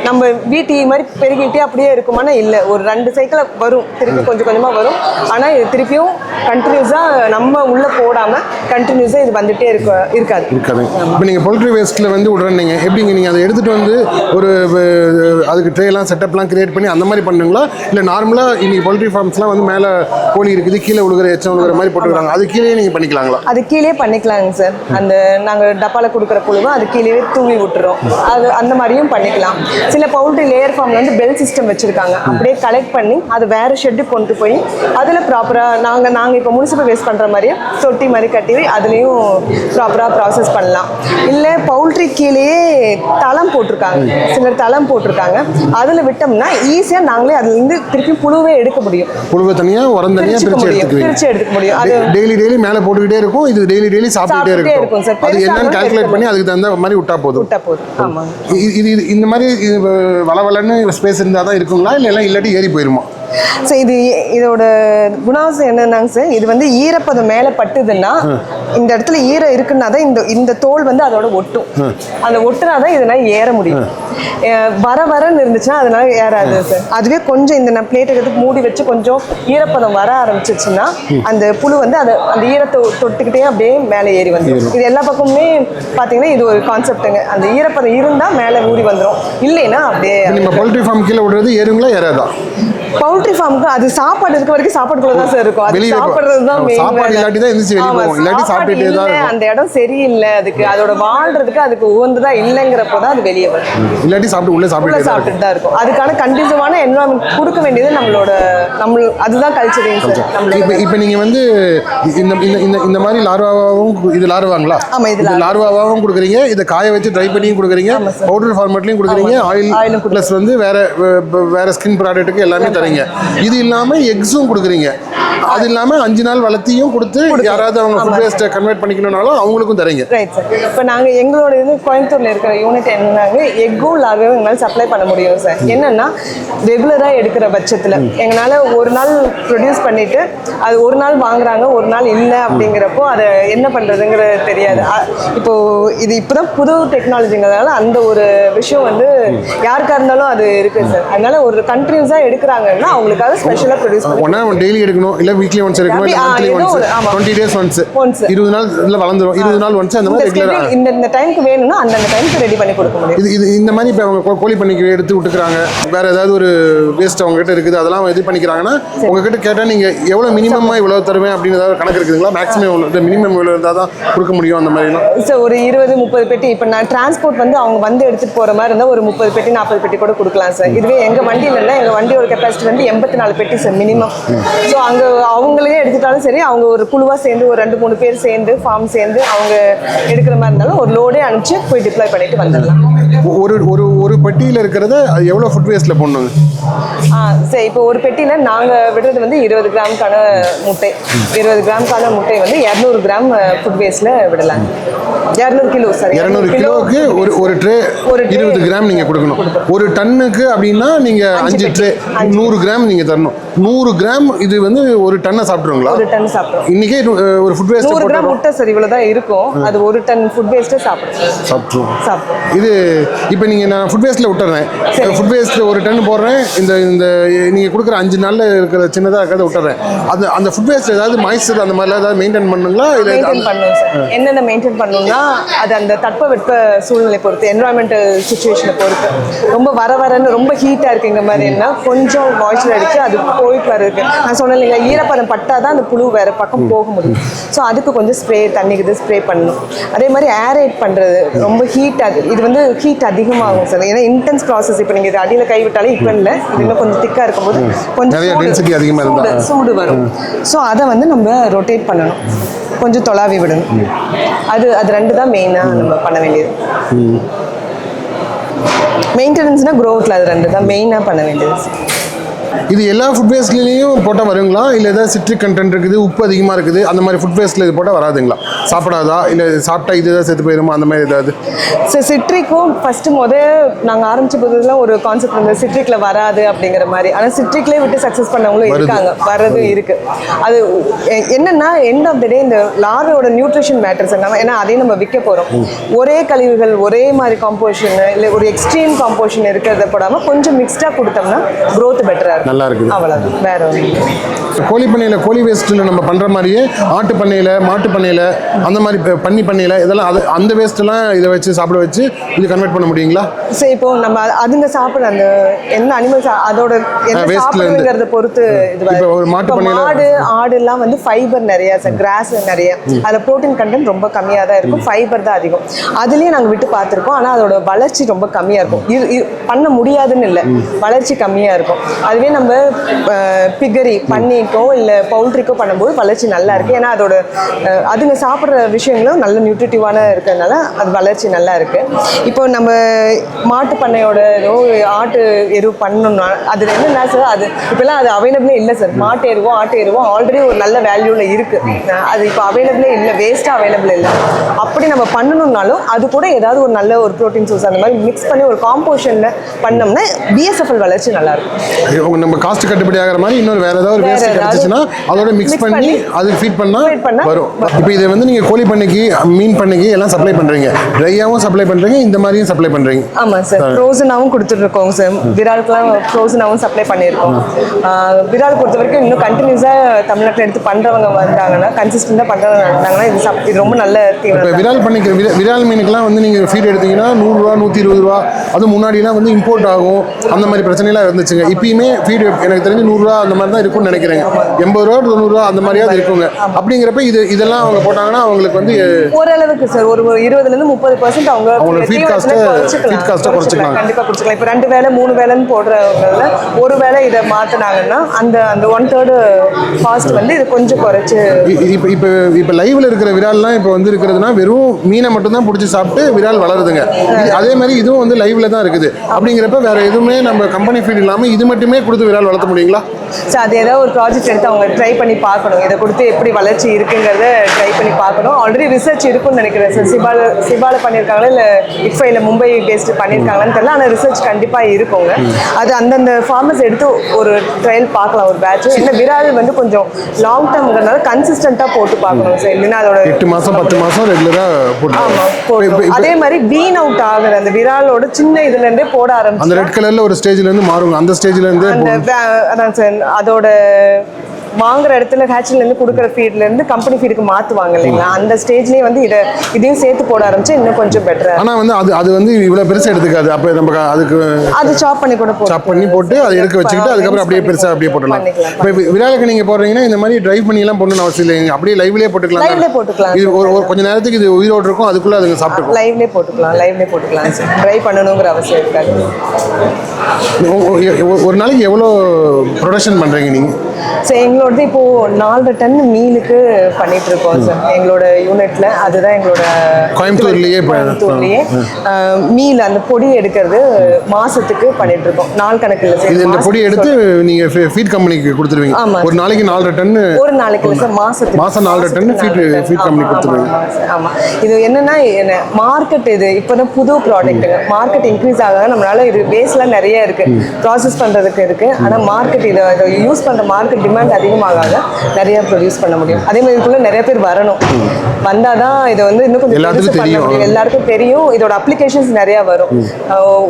நம்ம வீட்டு மாதிரி பெருகிட்டே அப்படியே இருக்குமானா இல்லை. ஒரு ரெண்டு சைக்கிள் வரும். திருப்பி கொஞ்சம் கொஞ்சமாக வரும். ஆனால் இது திருப்பியும் கண்டினியூஸாக நம்ம உள்ளே போடாமல் கண்டினியூஸாக இது வந்துட்டே இருக்க இருக்காது. இருக்காது. இப்போ நீங்கள் poultry வேஸ்ட்டில் வந்து விடுறீங்க எப்படிங்க நீங்கள் அதை எடுத்துகிட்டு வந்து ஒரு அதுக்கு ட்ரேலாம் செட்டப்லாம் கிரியேட் பண்ணி அந்த மாதிரி பண்ணுங்களா இல்லை நார்மலாக இன்னைக்கு poultry ஃபார்ம்ஸ்லாம் வந்து மேலே கோழி இருக்குது கீழே விழுகிற எச்சம் விழுகிற மாதிரி போட்டுருக்காங்க. அது கீழே நீங்கள் பண்ணிக்கலாங்களா? அது கீழே பண்ணிக்கலாங்க சார். அந்த நாங்கள் டப்பாவில் கொடுக்குற புழுவை அது கீழே தூவி விட்டுறோம். அது அந்த மாதிரியும் பண்ணிக்கலாம். சில பவுல்ட்ரி லேயர் ஃபார்ம்ல வந்து பெல் சிஸ்டம் வச்சுருக்காங்க. அப்படியே கலெக்ட் பண்ணி அது வேறு ஷெட்டு கொண்டு போய் அதில் ப்ராப்பராக நாங்கள் நாங்கள் இப்போ முனிசிபல் வேஸ்ட் பண்ணுற மாதிரியே தொட்டி மாதிரி கட்டி அதுலேயும் ப்ராப்பராக ப்ராசஸ் பண்ணலாம். இல்லை பவுல்ட்ரி கீழேயே தளம் போட்டிருக்காங்க. சிலர் தளம் போட்டிருக்காங்க. அதில் விட்டோம்னா ஈஸியாக நாங்களே அதுலேருந்து திருப்பி புழுவே எடுக்க முடியும். புழுவை தனியாக உரம் தனியாக பிரிச்சுக்க பிரித்து எடுத்துக்குவீங்க. எடுத்துக்க முடியும். அது டெய்லி டெய்லி மேலே போட்டுக்கிட்டே இருக்கும். இது டெய்லி டெய்லி சாப்பிட்டுட்டே இருக்கும். சார். அது என்னன்னு கால்குலேட் பண்ணி அதுக்கு தகுந்த மாதிரி விட்டா போதும். விட்டா போதும். இது இந்த மாதிரி வளவலன்னு ஸ்பேஸ் இருந்தால் தான் இருக்குங்களா? இல்லை இல்லாட்டி ஏறி போயிருமா? ஸோ இது இதோட குணாம்சம் என்னன்னாங்க சார்? இது வந்து ஈரப்பதம் மேலே பட்டுதுன்னா இந்த இடத்துல ஈரம் இருக்குன்னா தான் இந்த இந்த தோல் வந்து அதோட ஒட்டும். அந்த ஒட்டுனா தான் இதனால ஏற முடியும். வர வரன்னு இருந்துச்சுன்னா அதனால ஏறாது சார். அதுவே கொஞ்சம் இந்த நான் பிளேட் எடுத்து மூடி வச்சு கொஞ்சம் ஈரப்பதம் வர ஆரம்பிச்சிச்சுன்னா அந்த புழு வந்து அதை அந்த ஈரத்தை தொட்டுக்கிட்டே அப்படியே மேலே ஏறி வந்துடும் இது எல்லா பக்கமுமே பார்த்தீங்கன்னா இது ஒரு கான்செப்ட்டுங்க அந்த ஈரப்பதம் இருந்தால் மேலே ஊறி வந்துடும் இல்லைன்னா அப்படியே நம்ம பவுல்ட்ரி ஃபார்ம் கீழே விடுறது ஏறுங்களா ஏறாதா? பவுல்ட்ரி ஃபார்முக்கு அது சாப்பாடு இருக்க வரைக்கும் சாப்பாடுக்குள்ள தான் சார் இருக்கும். அது சாப்பிடுறது தான் main சாப்பாடு. இல்லாட்டி தான் எந்திரிச்சு வெளிய போகும். இல்லாட்டி சாப்பாடு சாப்பிட்டுட்டே தான் இருக்கும். அந்த இடம் சரியில்லை. அதுக்கு அதோட வாழ்றதுக்கு அதுக்கு உகந்ததா இல்லைங்கிறப்போ தான் அது வெளியே வரும். இல்லாட்டி சாப்பிட்டு உள்ளே உள்ள சாப்பிட்டு தான் இருக்கும். அதுக்கான கண்டிசிவான என்வரான்மெண்ட் கொடுக்க வேண்டியது நம்மளோட நம்ம அதுதான் கல்ச்சரிங் சார் இப்போ இப்போ நீங்கள் வந்து இந்த இந்த இந்த மாதிரி லார்வாவும் இது லார்வாங்களா ஆமா, இது லார்வாவும் கொடுக்குறீங்க இதை காய வச்சு ட்ரை பண்ணியும் கொடுக்குறீங்க பவுடர் ஃபார்மேட்லையும் கொடுக்குறீங்க ஆயில் ப்ளஸ் வந்து வேற வேற ஸ்கின் ப்ராடக்ட்டுக்கு எல்லாமே தரீங்க இது இல்லாமல் எக்ஸும் கொடுக்குறீங்க. அது இல்லாமல் அஞ்சு நாள் வளர்த்தியும் கொடுத்து யாராவது அவங்க ஃபுட் வேஸ்ட்டை கன்வெர்ட் பண்ணிக்கணும்னாலும் அவங்களுக்கும் தரீங்க. ரைட் சார் இப்போ நாங்கள் எங்களோட இது கோயம்புத்தூரில் இருக்கிற யூனிட் என்னன்னாங்க எக்கும் லார்வையும் எங்களால் சப்ளை பண்ண முடியும் சார் என்னன்னா ரெகுலராக எடுக்கிற பட்சத்தில். எங்களால் ஒரு நாள் ப்ரொடியூஸ் பண்ணிட்டு அது ஒரு நாள் வாங்குறாங்க ஒரு நாள் இல்லை அப்படிங்கிறப்போ அதை என்ன பண்ணுறதுங்கிறது தெரியாது. இப்போ இது இப்போ தான் புது டெக்னாலஜிங்கிறதுனால அந்த ஒரு விஷயம் வந்து யாருக்கா இருந்தாலும் அது இருக்குது சார் அதனால ஒரு கண்ட்ரியூஸாக எடுக்கிறாங்கன்னா அவங்களுக்காக ஸ்பெஷலாக ப்ரொடியூஸ் பண்ணி ஒன்றா டெய்லி எடுக்கணும் இல்லை வீக்லி ஒன்ஸ் எடுக்கணும் இல்லை monthly once. Twenty days once. இருபது நாள் இல்லை வளர்ந்துரும். இருபது நாள் ஒன்ஸ் அந்த மாதிரி ரெகுலராக இந்த இந்த டைமுக்கு வேணும்னா அந்தந்த டைமுக்கு ரெடி பண்ணி கொடுக்க முடியும். இது இது இந்த மாதிரி இப்போ அவங்க கோழி பண்ணிக்கு எடுத்து விட்டுக்கிறாங்க. வேற ஏதாவது ஒரு வேஸ்ட் அவங்க கிட்ட இருக்குது அதெல்லாம் இது பண்ணிக்கிறாங்கன்னா உங்ககிட்ட கேட்டால் நீங்கள் எவ்வளோ மினிமமாக இவ்வளோ தருவேன் அப்படின்னு ஏதாவது கணக்கு இருக்குதுங்களா? மேக்ஸிமம் இந்த மினிமம் இவ்வளோ இருந்தால் தான் கொடுக்க முடியும் அந்த மாதிரிலாம். சார் ஒரு இருபது முப்பது பெட்டி இப்போ நான் டிரான்ஸ்போர்ட் வந்து அவங்க வந்து எடுத்துகிட்டு போகிற மாதிரி இருந்தால் ஒரு முப்பது பெட்டி நாற்பது பெட்டி கூட கொடுக்கலாம் சார் இதுவே எங்கள் வண்டியில் இல்லை எங்கள் வண்டியோட கெப்பாசிட்டி வந்து எண்பத்தி நாலு பெட்டி சார் மினிமம் ஸோ அங்கே அவங்களே எடுத்துட்டாலும் சரி அவங்க ஒரு குழுவாக சேர்ந்து ஒரு ரெண்டு மூணு பேர் சேர்ந்து ஃபார்ம் சேர்ந்து அவங்க எடுக்கிற மாதிரி இருந்தாலும் ஒரு லோடே அனுப்பிச்சு போய் டிப்ளாய் பண்ணிட்டு வந்துடலாம். ஒரு ஒரு ஒரு பட்டியில் இருக்கிறத அது எவ்வளோ ஃபுட் வேஸ்ட்டில் போடணுங்க ஆ சரி இப்போ ஒரு பெட்டியில் நாங்கள் விடுறது வந்து இருபது கிராமுக்கான முட்டை. இருபது கிராமுக்கான முட்டை வந்து இரநூறு கிராம் ஃபுட் வேஸ்ட்டில் விடலாம் இரநூறு கிலோ சார் இரநூறு கிலோவுக்கு ஒரு ஒரு ட்ரே ஒரு. இருபது கிராம் நீங்கள் கொடுக்கணும். ஒரு டன்னுக்கு அப்படின்னா நீங்கள் அஞ்சு ட்ரே நூறு கிராம் நீங்கள் தரணும். நூறு கிராம் இது வந்து ஒரு டன்னை சாப்பிட்ருங்களா ஒரு டன் சாப்பிட்றோம் இன்னைக்கே ஒரு ஃபுட் வேஸ்ட் நூறு கிராம் முட்டை சார் இவ்வளோ தான் இருக்கும் அது ஒரு டன் ஃபுட் வேஸ்ட்டே சாப்பிடுறோம் சாப்பிட்ருவோம் சாப்பிடுறோம் இது இப்போ நீங்கள் நான் ஃபுட் வேஸ்ட்டில் விட்டுறேன். ஃபுட் வேஸ்ட்டில் ஒரு டன் போடுறேன். இந்த இந்த நீங்கள் கொடுக்குற அஞ்சு நாளில் இருக்கிற சின்னதாக இருக்கிறத விட்டுறேன். அது அந்த ஃபுட் வேஸ்ட் ஏதாவது மாய்ஸ்சர் அந்த மாதிரிலாம் ஏதாவது மெயின்டைன் பண்ணுங்களா? இல்லை மெயின்டைன் பண்ணணும் சார். என்னென்ன மெயின்டைன் பண்ணணும்னா அது அந்த தட்பவெட்ப சூழ்நிலை பொறுத்து என்வரான்மெண்டல் சுச்சுவேஷனை பொறுத்து. ரொம்ப வர வரன்னு ரொம்ப ஹீட்டாக இருக்குங்க மாதிரி என்ன கொஞ்சம் மாய்ச்சர் அடிச்சு அது போயிட்டு வர்றதுக்கு. நான் சொன்னேன் இல்லைங்களா ஈரப்பதம் பட்டால் தான் அந்த புழு வேற பக்கம் போக முடியும். ஸோ அதுக்கு கொஞ்சம் ஸ்ப்ரே தண்ணிக்கு ஸ்ப்ரே பண்ணணும். அதே மாதிரி ஏரேட் பண்ணுறது ரொம்ப ஹீட் அது இது வந்து ஹீட் அதிகமாகும் சார் ஏன்னா இன்டென்ஸ் ப்ராசஸ் இப்போ நீங்கள் இது அடியில் கை விட்டாலே இப்போ இல்லை. இது இன்னும் கொஞ்சம் திக்காக இருக்கும்போது கொஞ்சம் சூடு வரும். ஸோ அதை வந்து நம்ம ரொட்டேட் பண்ணணும். கொஞ்சம் தொலாவி விடணும். அது அது ரெண்டு தான் மெயினாக நம்ம பண்ண வேண்டியது. மெயின்டெனன்ஸ்னால் க்ரோத்தில் அது ரெண்டு தான் மெயினாக பண்ண வேண்டியது. இது எல்லா ஃபுட் வேஸ்ட்லேயும் போட்டால் வருங்களா? இல்லை ஏதாவது சிட்ரிக் கண்டென்ட் இருக்குது உப்பு அதிகமாக இருக்குது அந்த மாதிரி ஃபுட் வேஸ்ட்டில் இது போட்டால் வராதுங்களா? சாப்பிடாதா? இல்லை சாப்பிட்டா இது ஏதாவது செத்து போயிருமா? அந்த மாதிரி ஏதாவது? ஸோ சிட்ரிக்கும் ஃபஸ்ட்டு முத நாங்கள் ஆரம்பிச்ச போதுலாம் ஒரு கான்செப்ட் இருந்தது சிட்ரிக்கில் வராது அப்படிங்கிற மாதிரி. ஆனால் சிட்ரிக்லேயே விட்டு சக்ஸஸ் பண்ணவங்களும். இருக்காங்க. வர்றதும் இருக்கு. அது என்னன்னா எண்ட் ஆஃப் த டே இந்த லார்வோட நியூட்ரிஷன் மேட்டர்ஸ் நம்ம ஏன்னா அதையும் நம்ம விற்க போகிறோம் ஒரே கழிவுகள் ஒரே மாதிரி காம்போஷன் இல்லை ஒரு எக்ஸ்ட்ரீம் காம்போஷன் இருக்கிறத போடாமல் கொஞ்சம் மிக்ஸ்டாக கொடுத்தோம்னா growth பெட்டராக இருக்கும் நல்லா இருக்குது. அவ்வளோதான் வேற ஒன்றும் கோழி பண்ணையில் கோழி வேஸ்ட்டில் நம்ம பண்ணுற மாதிரியே ஆட்டு பண்ணையில் மாட்டு பண்ணையில் அந்த மாதிரி ப- பன்னி பண்ணையில் இதெல்லாம் அது அந்த வேஸ்ட்டெல்லாம் இதை வச்சு சாப்பிட வச்சு இது கன்வெர்ட் பண்ண முடியுங்களா? சரி இப்போ நம்ம அது- அதுங்க சாப்பிட்ற அந்த என்ன அனிமல்ஸ் அதோட என்ன. சாப்பிடுங்கிறத பொறுத்து இது இப்போ ஒரு மாட்டு மாடு ஆடு எல்லாம் வந்து ஃபைபர் நிறைய கிராஸ் நிறைய. அதுல புரோட்டீன் கண்டென்ட் ரொம்ப கம்மியா தான் இருக்கும். ஃபைபர் தான் அதிகம். அதுலயும் நாங்க விட்டு பார்த்திருக்கோம். ஆனா அதோட வளர்ச்சி ரொம்ப கம்மியா இருக்கும். இது பண்ண முடியாதுன்னு இல்லை. வளர்ச்சி கம்மியா இருக்கும். அதுவே நம்ம பிகரி பன்னிக்கோ இல்லை பவுல்ட்ரிக்கோ பண்ணும்போது வளர்ச்சி நல்லா இருக்குது ஏன்னா அதோட அதுங்க சாப்பிட்ற விஷயங்களும் நல்ல நியூட்ரிட்டிவான இருக்கிறதுனால அது வளர்ச்சி நல்லா இருக்குது இப்போ நம்ம மாட்டு பண்ணையோட ஏதோ ஆட்டு எரு பண்ணணும்னா அது என்னென்ன சார் அது இப்போல்லாம் அது அவைலபிளே இல்லை சார் மாட்டு எருவோ ஆட்டு எருவோ ஆல்ரெடி ஒரு நல்ல வேல்யூவில் இருக்குது அது இப்போ அவைலபிளே இல்லை வேஸ்ட்டாக அவைலபிள் இல்லை. அப்படி நம்ம பண்ணணும்னாலும் அது கூட ஏதாவது ஒரு நல்ல ஒரு ப்ரோட்டீன் சோர்ஸ் அந்த மாதிரி மிக்ஸ் பண்ணி ஒரு காம்போஷனில் பண்ணோம்னா பிஎஸ்எஃப்எல் வளர்ச்சி நல்லாயிருக்கும் நம்ம காஸ்ட் கட்டுப்படி ஆகிற மாதிரி இன்னொரு வேற ஏதாவது ஒரு வேஸ்ட் கிடைச்சிச்சுன்னா அதோட மிக்ஸ் பண்ணி அது ஃபீட் பண்ணா வரும். இப்போ இதை வந்து நீங்க கோழி பண்ணைக்கு மீன் பண்ணைக்கு எல்லாம் சப்ளை பண்றீங்க. ட்ரையாவும் சப்ளை பண்றீங்க இந்த மாதிரியும் சப்ளை பண்றீங்க. ஆமா சார். ஃப்ரோசனாகவும் கொடுத்துட்ருக்கோம் சார் விராலுக்குலாம் ஃப்ரோசனாகவும் சப்ளை பண்ணியிருக்கோம். விரால் பொறுத்த வரைக்கும் இன்னும் கண்டினியூஸாக தமிழ்நாட்டில் எடுத்து பண்ணுறவங்க வந்தாங்கன்னா கன்சிஸ்டண்டாக பண்ணுறவங்க வந்தாங்கன்னா இது இது ரொம்ப நல்ல இப்போ தீவிரம் விரால் பண்ணிக்க விரா- விரால் மீனுக்கெல்லாம் வந்து நீங்கள் ஃபீட் எடுத்தீங்கன்னா நூறுரூவா நூற்றி இருபது ரூபா அது முன்னாடிலாம் வந்து இம்போர்ட் ஆகும். அந்த மாதிரி பிரச்சனைலாம் இருந்துச்சுங்க. இப்பயுமே ஃபீட் எனக்கு தெரிஞ்சு நூறுரூவா அந்த மாதிரி தான் இருக்கும்னு நினைக்கிறேங்க. எண்பது ரூபா தொண்ணூறுரூவா அந்த மாதிரியாவது இருக்குங்க. அப்படிங்கிறப்ப இது இதெல்லாம் அவங்க போட்டாங்கன்னா அவங்களுக்கு வந்து ஓரளவுக்கு சார் ஒரு இருபதுலேருந்து முப்பது பர்சன்ட் அவங்க அவங்களோட குறைச்சிக்கலாம். feed cost அ குறைச்சிக்கலாம். கண்டிப்பாக குறைச்சிக்கலாம். இப்போ ரெண்டு வேலை மூணு வேலைன்னு போடுறவங்கள ஒரு வேளை இதை மாற்றினாங்கன்னா அந்த அந்த ஒன் தேர்டு காஸ்ட் வந்து இது கொஞ்சம் குறைச்சு இப்போ இப்போ இப்போ லைவ்ல இருக்கிற விரால்லாம் இப்போ வந்து இருக்கிறதுனா வெறும் மீனை மட்டும் தான் பிடிச்சி சாப்பிட்டு விரால் வளருதுங்க. அதே மாதிரி இதுவும் வந்து லைவ்ல தான் இருக்குது. அப்படிங்கிறப்ப வேற எதுவுமே நம்ம கம்பெனி ஃபீட் இல்லாமல் இது மட்டுமே கொடுத்து விரால் வளர்த்த முடியுங்களா? ஸோ அது ஏதாவது ஒரு ப்ராஜெக்ட் எடுத்து அவங்க ட்ரை பண்ணி பார்க்கணும். இதை கொடுத்து எப்படி வளர்ச்சி இருக்குங்கிறத ட்ரை பண்ணி பார்க்கணும். ஆல்ரெடி ரிசர்ச் இருக்கும்னு நினைக்கிறேன் சார் சிபால சிபால பண்ணியிருக்காங்களா இல்லை இட்ஃபைல மும்பை பேஸ்ட் பண்ணியிருக்காங்களான்னு தெரியல. ஆனால் ரிசர்ச் கண்டிப்பாக இருக்குங்க. அது அந்தந்த ஃபார்மர்ஸ் எடுத்து ஒரு ட்ரையல் பார்க்கலாம் ஒரு பேட்ச் ஏன்னா விரால் வந்து கொஞ்சம் லாங் டேர்ம்ங்கிறதுனால கன்சிஸ்டண்ட்டாக போட்டு பார்க்கணும் சார் இல்லைன்னா அதோட எட்டு மாசம் பத்து மாசம் ரெகுலரா ஆமா போட்டு போடணும். அதே மாதிரி வீன் அவுட் ஆகுற அந்த விராலோட சின்ன இதுல இருந்தே போட அந்த ஆரம்பிச்சு ரெட் கலர்ல ஒரு ஸ்டேஜ்ல இருந்து மாறுங்க அந்த ஸ்டேஜ்ல இருந்து அந்த அதான் சார் அதோட வாங்குற இடத்துல இருந்து கொடுக்குற ஃபீட்ல இருந்து கம்பெனி ஃபீடுக்கு மாத்துவாங்க இல்லைங்களா? அந்த ஸ்டேஜ்லயே வந்து இதை இதையும் சேர்த்து போட ஆரம்பிச்சு இன்னும் கொஞ்சம் பெட்டரா ஆனா வந்து அது அது வந்து இவ்வளவு பெருசா எடுத்துக்காது. அப்ப நம்ம அதுக்கு அது சாப் பண்ணி கூட போட்டு சாப் பண்ணி போட்டு அதை எடுக்க வச்சுக்கிட்டு அதுக்கப்புறம் அப்படியே பெருசா அப்படியே போட்டுடலாம். பண்ணிக்கலாம். இப்போ விராலுக்கு நீங்க போடுறீங்கன்னா இந்த மாதிரி டிரைவ் பண்ணி எல்லாம் போடணும்னு அவசியம் இல்லைங்க. அப்படியே லைவ்லயே போட்டுக்கலாம் லைவ்ல போட்டுக்கலாம். இது ஒரு ஒரு கொஞ்ச நேரத்துக்கு இது உயிரோடு இருக்கும். அதுக்குள்ள அதுங்க சாப்பிட்டுக்கும். லைவ்லயே போட்டுக்கலாம். லைவ்லயே போட்டுக்கலாம் ட்ரை பண்ணணுங்கிற அவசியம் இருக்காது. ஒரு நாளைக்கு எவ்வளோ ப்ரொடக்ஷன் பண்ணுறீங்க நீங்கள் ஸோ எங்களோட இப்போ நாலரை டன் மீலுக்கு பண்ணிட்டு இருக்கோம் சார் எங்களோட யூனிட்ல அதுதான் எங்களோட கோயம்புத்தூர்லயே இப்ப- கோயம்புத்தூர்லயே மீல் அந்த பொடி எடுக்கிறது மாசத்துக்கு பண்ணிட்டு இருக்கோம் நாள் கணக்கில் சார் இது இந்த பொடி எடுத்து நீங்க ஃபீட் கம்பெனிக்கு கொடுத்துருவீங்க. ஆமா. ஒரு நாளைக்கு நாலரை டன்னு ஒரு நாளைக்கு இல்லை சார் மாசத்துக்கு. மாசம் நாலரை டன் டன். feed company ஆமா, கொடுத்துருவீங்க. ஆமா, ஆமா சார், ஆமா. இது என்னன்னா என்ன மார்க்கெட் இது. இப்போதான் புது ப்ராடக்ட்டுங்க மார்க்கெட் இன்க்ரீஸ் ஆக நம்மளால இது பேஸ்லாம் நிறைய இருக்கு. ப்ராசஸ் பண்றதுக்கு இருக்கு. ஆனா மார்க்கெட் இதை யூஸ் பண்ற மார்க்கெட் டிமாண்ட் அதிகமாக நிறைய ப்ரொடியூஸ் பண்ண முடியும். அதே மாதிரி இதுக்குள்ள நிறைய பேர் வரணும். வந்தாதான் இதை வந்து இன்னும் கொஞ்சம் பண்ண தெரியும். எல்லாருக்கும் தெரியும். இதோட அப்ளிகேஷன்ஸ் நிறைய வரும்.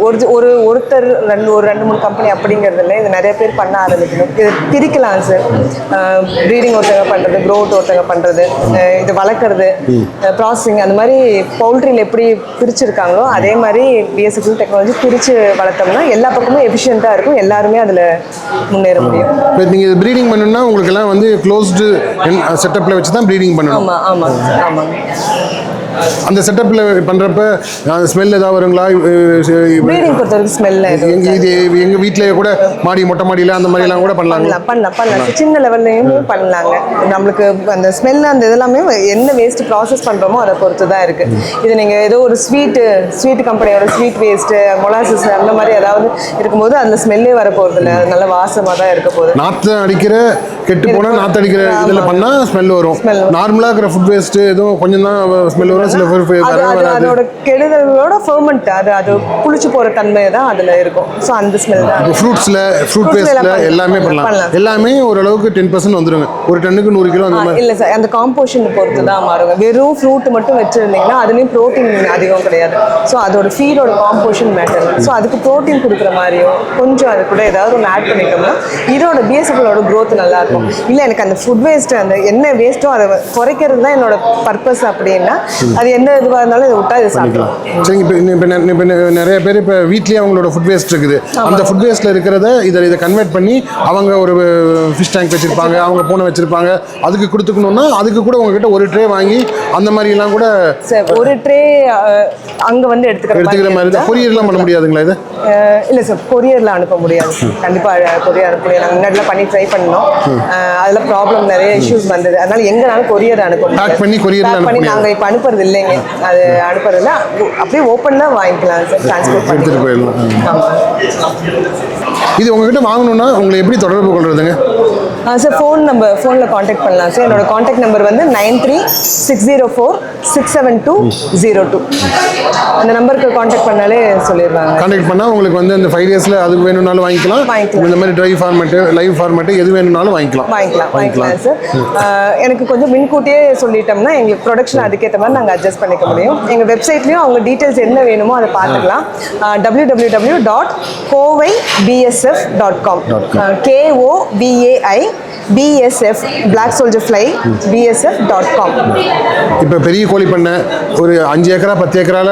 ஒரு ஒரு ஒருத்தர் ரெண்டு ஒரு ரெண்டு மூணு கம்பெனி அப்படிங்கிறதுல இது நிறைய பேர் பண்ண ஆரம்பிக்கணும். இது பிரிக்கலாம் சார் ப்ரீடிங் ஒருத்தங்க பண்றது க்ரோத் ஒருத்தங்க பண்றது அஹ் இது வளர்க்குறது ப்ராசஸிங் அந்த மாதிரி பவுல்ட்ரியில் எப்படி பிரிச்சிருக்காங்களோ அதே மாதிரி பிஎஸ்எஃப்எல் டெக்னாலஜி பிரித்து வளர்த்தோம்னா எல்லா பக்கமும் எஃபிஷியண்ட்டாக இருக்கும். எல்லாருமே அதில் முன்னேற முடியும். இப்போ நீங்கள் ப்ரீடிங் பண்ணணும்னா உங்களுக்கு எல்லாம் வந்து க்ளோஸ்டு செட்டப்பில் வச்சு தான் ப்ரீடிங் பண்ணணும். ஆமாம் ஆமாங்க அந்த செட்டப்பில் பண்ணுறப்ப ஸ்மெல் ஏதாவது வருங்களா? ப்ரீடிங் பொறுத்த வரைக்கும் ஸ்மெல்ல எங்க இது எங்கள் வீட்டிலேயே கூட மாடி மொட்டை மாடியில் அந்த மாதிரிலாம் கூட பண்ணலாங்க பண்ணலாம் பண்ணலாம் பண்ணலாம். சின்ன லெவல்லையுமே பண்ணலாங்க. நம்மளுக்கு அந்த ஸ்மெல் அந்த இதெல்லாமே என்ன வேஸ்ட் ப்ராசஸ் பண்ணுறோமோ அதை பொறுத்து தான் இருக்கு. இது நீங்கள் ஏதோ ஒரு ஸ்வீட்டு ஸ்வீட் கம்பெனியோட ஸ்வீட் வேஸ்ட்டு மொலாசஸ் அந்த மாதிரி ஏதாவது இருக்கும்போது அதில் ஸ்மெல்லே வர போகிறது இல்லை அது நல்ல வாசமாக தான் இருக்க போகுது. நாற்று அடிக்கிற கெட்டு போனால் நாற்று அடிக்கிற இதில் பண்ணால் ஸ்மெல் வரும். நார்மலாக இருக்கிற ஃபுட் வேஸ்ட்டு எதுவும் கொஞ்சம் தான் ஸ்மெல் வரும் சில பேர் அதோட கெடுதலோட ஃபெர்மெண்ட் அது அது புளிச்சு போகிற தன்மை தான் அதில் இருக்கும். ஸோ அந்த ஸ்மெல் தான். ஃப்ரூட்ஸில் ஃப்ரூட் வேஸ்ட்டில் எல்லாம் பண்ணலாம். எல்லாமே ஓரளவுக்கு டென் பர்சன்ட் வந்துருங்க. ஒரு டன்னுக்கு நூறு கிலோ அந்த மாதிரி. இல்லை சார் அந்த காம்போஷன் பொறுத்து தான் மாறுங்க. வெறும் ஃப்ரூட் மட்டும் வச்சுருந்தீங்கன்னா அதுலேயும் ப்ரோட்டீன் அதிகம் கிடையாது. ஸோ அதோட ஃபீடோட காம்போஷன் மேட்டர் ஸோ அதுக்கு ப்ரோட்டீன் கொடுக்குற மாதிரியும் கொஞ்சம் அது கூட ஏதாவது ஒன்று ஆட் பண்ணிட்டோம்னா இதோட பிஎஸ்எஃப்களோட growth நல்லா இருக்கும் இல்லை எனக்கு அந்த ஃபுட் வேஸ்ட் அந்த என்ன வேஸ்ட்டோ அதை குறைக்கிறது தான் என்னோட பர்பஸ் அப்படின்னா அது எந்த இதுவாக இருந்தாலும் இதை விட்டா இது சாப்பிடலாம். சரிங்க இப்போ இப்போ நிறைய பேர் இப்போ வீட்லேயே அவங்களோட ஃபுட் வேஸ்ட் இருக்குது. அந்த ஃபுட் வேஸ்ட்டில் இருக்கிறத இதை இதை கன்வெர்ட் பண்ணி அவங்க ஒரு ஃபிஷ் டேங்க் வச்சுருப்பாங்க அவங்க பூனை வச்சுருப்பாங்க அதுக்கு கொடுத்துக்கணுன்னா அதுக்கு கூட உங்ககிட்ட ஒரு ட்ரே வாங்கி அந்த மாதிரிலாம் கூட சார் ஒரு ட்ரே அங்கே வந்து எடுத்துக்கிற எடுத்துக்கிற மாதிரி தான் கொரியர்லாம் பண்ண முடியாதுங்களா இது? இல்ல சார் கொரியர்ல அனுப்ப முடியாது. கண்டிப்பா கொரியர் அனுப்ப முடியாது நாங்கள் முன்னாடிலாம் பண்ணி ட்ரை பண்ணோம். அதுல ப்ராப்ளம் நிறைய இஷ்யூஸ் வந்தது. அதனால எங்கனாலும் கொரியர் அனுப்ப முடியாது. Pack பண்ணி அனுப்ப பண்ணி முடியாது. நாங்க இப்ப அனுப்புறது இல்லைங்க அது அனுப்புறது இல்ல அப்படியே ஓப்பன்ல வாங்கிக்கலாம். சார் டிரான்ஸ்போர்ட் பண்ணி. எடுத்துகிட்டு போயிடலாம். ஆமா. இது உங்ககிட்ட வாங்கணும்னா உங்களை எப்படி தொடர்பு கொள்றதுங்க? சார் ஃபோன் நம்பர் ஃபோனில் காண்டாக்ட் பண்ணலாம். சார் என்னோட காண்டாக்ட் நம்பர் வந்து nine three six zero four six seven two zero two அந்த நம்பருக்கு காண்டாக்ட் பண்ணாலே சொல்லிடுவாங்க. கான்டாக்ட் பண்ணால் உங்களுக்கு வந்து இந்த ஃபைவ் இயர்ஸில் அது வேணும்னாலும் வாங்கிக்கலாம். இந்த மாதிரி ட்ரை ஃபார்மேட்டு லைவ் ஃபார்மேட்டு எது வேணும்னாலும் வாங்கிக்கலாம். வாங்கிக்கலாம் வாங்கிக்கலாம் சார் எனக்கு கொஞ்சம் முன்கூட்டியே சொல்லிட்டோம்னா எங்களுக்கு ப்ரொடக்ஷன் அதுக்கேற்ற மாதிரி நாங்கள் அட்ஜஸ்ட் பண்ணிக்க முடியும். எங்கள் வெப்சைட்லேயும் அவங்க டீட்டெயில்ஸ் என்ன வேணுமோ அதை பார்த்துக்கலாம். W W W dot Kovai BSF dot com K O V A I BSF black soldier fly BSF dot com இப்போ பெரிய கோழி பண்ணை ஒரு அஞ்சு ஏக்கரா பத்து ஏக்கரால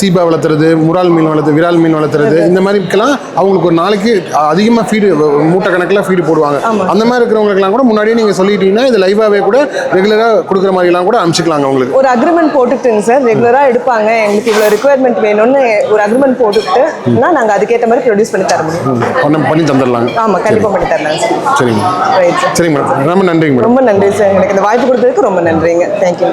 சீபா வளர்த்துறது முறால் மீன் வளர்த்து விரால் மீன் வளர்த்துறது இந்த மாதிரிக்கெல்லாம் அவங்களுக்கு ஒரு நாளைக்கு அதிகமாக ஃபீடு மூட்டை கணக்கில் ஃபீடு போடுவாங்க அந்த மாதிரி இருக்கிறவங்களுக்குலாம் கூட முன்னாடியே நீங்கள் சொல்லிட்டீங்கன்னா இது லைவாகவே கூட ரெகுலராக கொடுக்குற மாதிரிலாம் கூட அனுப்பிச்சிக்கலாங்க உங்களுக்கு. ஒரு அக்ரிமெண்ட் போட்டுக்கிட்டுங்க சார். ரெகுலராக எடுப்பாங்க. எங்களுக்கு இவ்வளோ ரெக்குயர்மெண்ட் வேணும்னு ஒரு அக்ரிமெண்ட் போட்டுக்கிட்டுனா நாங்கள் அதுக்கேற்ற மாதிரி ப்ரொடியூஸ் பண்ணி தர முடியும் பண்ண பண்ணி தந்துடலாங்க. ஆமாம் கண்டிப்பாக பண்ணி தரலாம் சார் சரிங்க. ரைட் சார் சரிங்க மேடம். ரொம்ப நன்றிங்க மேடம். ரொம்ப நன்றி சார். எனக்கு இந்த வாய்ப்பு கொடுத்ததுக்கு ரொம்ப நன்றிங்க. தேங்க்யூ